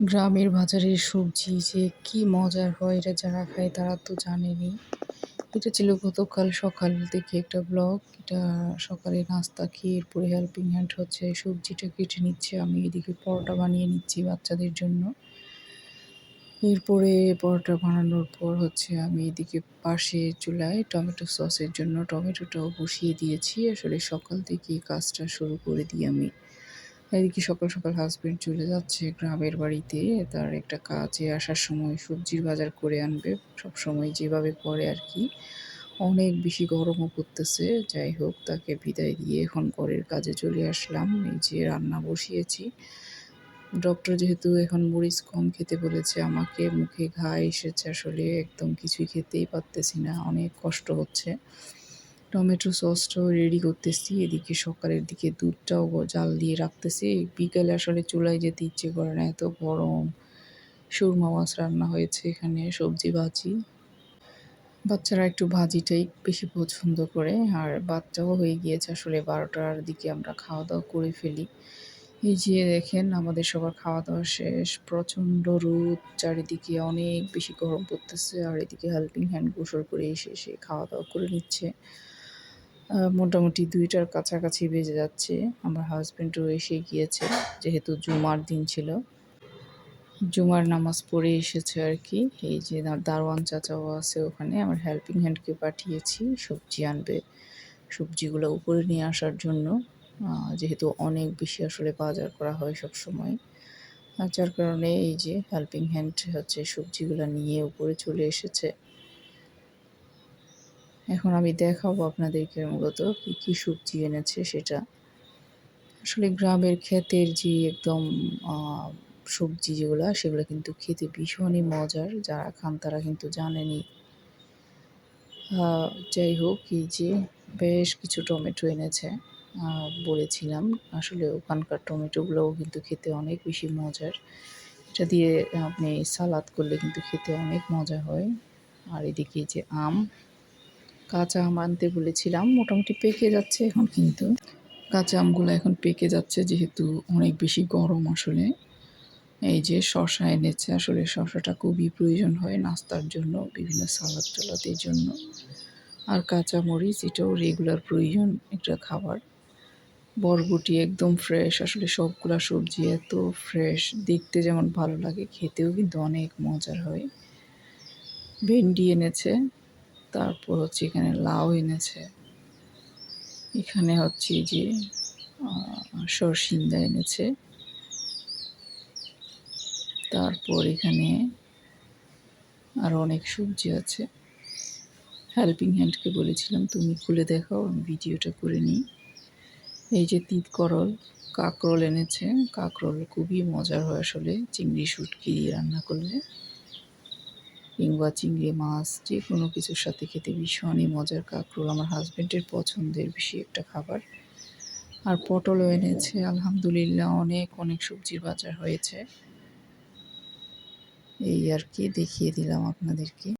গ্রামের বাজারের সবজি যে কি মজার হয়, এটা যারা খায় তারা তো জানেনই এটা ছিল গতকাল সকাল থেকে একটা ব্লগ। এটা সকালে নাস্তা খেয়ে এরপরে হেল্পিং হ্যান্ড হচ্ছে। সবজিটা কেটে নিচ্ছে। আমি এদিকে পরোটা বানিয়ে নিচ্ছি বাচ্চাদের জন্য। এরপরে পরোটা বানানোর পর হচ্ছে আমি এদিকে পাশে চুলায় টমেটো সসের জন্য টমেটোটাও বসিয়ে দিয়েছি। আসলে সকাল থেকে কাজটা শুরু করে দিই আমি। এদিকে সকাল সকাল হাজবেন্ড চলে যাচ্ছে গ্রামের বাড়িতে। তার একটা কাজে আসার সময় সবজির বাজার করে আনবে। সব সময় যেভাবে করে আর কি। অনেক বেশি গরমও পড়তেছে। যাই হোক, তাকে বিদায় দিয়ে এখন ঘরের কাজে চলে আসলাম। এই যে রান্না বসিয়েছি। ডক্টর যেহেতু এখন মরিচ কম খেতে বলেছে আমাকে, মুখে ঘা এসেছে আসলে, একদম কিছুই খেতেই পারতেছি না। অনেক কষ্ট হচ্ছে। টমেটো সসটাও রেডি করতেছি। এদিকে সকালের দিকে দুধটাও জাল দিয়ে রাখতেছি। বিকেলে আসলে চুলায় যেতে ইচ্ছে করে না, এত গরম। সুরমা মাছ রান্না হয়েছে এখানে, সবজি ভাজি। বাচ্চারা একটু ভাজিটাই বেশি পছন্দ করে, আর বাচ্চাও হয়ে গিয়েছে আসলে বারোটার দিকে আমরা খাওয়া দাওয়া করে ফেলি। এই যে দেখেন, আমাদের সবার খাওয়া দাওয়া শেষ। প্রচণ্ড রোদ, চারিদিকে অনেক বেশি গরম পড়তেছে, আর এদিকে হেল্পিং হ্যান্ড গোসল করে এসে এসে খাওয়া দাওয়া করে নিচ্ছে। মোটামুটি দুইটার কাছাকাছি বেজে যাচ্ছে। আমার হাজব্যান্ডও এসে গিয়েছে, যেহেতু জুমার দিন ছিল। জুমার নামাজ পড়ে এসেছে আর কি। এই যে দারোয়ান চাচাও আছে ওখানে, আমার হেল্পিং হ্যান্ডকে পাঠিয়েছি, সবজি আনবে, সবজিগুলো উপরে নিয়ে আসার জন্য। যেহেতু অনেক বেশি আসলে বাজার করা হয় সব সময় যার কারণে এই যে হেল্পিং হ্যান্ড হচ্ছে, সবজিগুলো নিয়ে উপরে চলে এসেছে। এখন আমি দেখাবো আপনাদেরকে মূলত কী কী সবজি এনেছে সেটা। আসলে গ্রামের ক্ষেতের যে একদম সবজি যেগুলো, সেগুলো কিন্তু খেতে ভীষণই মজার। যারা খান তারা কিন্তু জানেনই। যাই হোক, এই যে বেশ কিছু টমেটো এনেছে। বলেছিলাম, আসলে ওখানকার টমেটোগুলোও কিন্তু খেতে অনেক বেশি মজার। এটা দিয়ে আপনি সালাদ করলে কিন্তু খেতে অনেক মজা হয়। আর এদিকে যে আম কাঁচা আম আনতে বলেছিলাম, মোটামুটি পেকে যাচ্ছে এখন কিন্তু। কাঁচা আমগুলো এখন পেকে যাচ্ছে যেহেতু অনেক বেশি গরম আসলে। এই যে শশা এনেছে, আসলে শশাটা খুবই প্রয়োজন হয় নাস্তার জন্য, বিভিন্ন সালাদ টালাদের জন্য। আর কাঁচা মরিচ, এটাও রেগুলার প্রয়োজন একটা খাবার। বরবটি একদম ফ্রেশ আসলে সবগুলা সবজি এত ফ্রেশ দেখতে যেমন ভালো লাগে, খেতেও কিন্তু অনেক মজার হয়। ভেন্ডি এনেছে তারপর হচ্ছে এখানে লাউ এনেছে। এখানে হচ্ছে যে সরসিন্দা এনেছে। তারপর এখানে আরও অনেক সবজি আছে। হেল্পিং হ্যান্ডকে বলেছিলাম, তুমি খুলে দেখাও, আমি ভিডিওটা করে নিই। এই যে তিত করল, কাকরোল এনেছে। কাকরোল খুবই মজার হয় আসলে, চিংড়ি শুটকি রান্না করলে। কিংবা চিংড়ি মাছ যে কোনো কিছুর সাথে খেতে ভীষণই মজার কাঁকরোল। আমার হাজব্যান্ডের পছন্দের বেশি একটা খাবার। আর পটলও এনেছে, আলহামদুলিল্লাহ অনেক অনেক সবজির বাজার হয়েছে। এই আর কি, দেখিয়ে দিলাম আপনাদেরকে।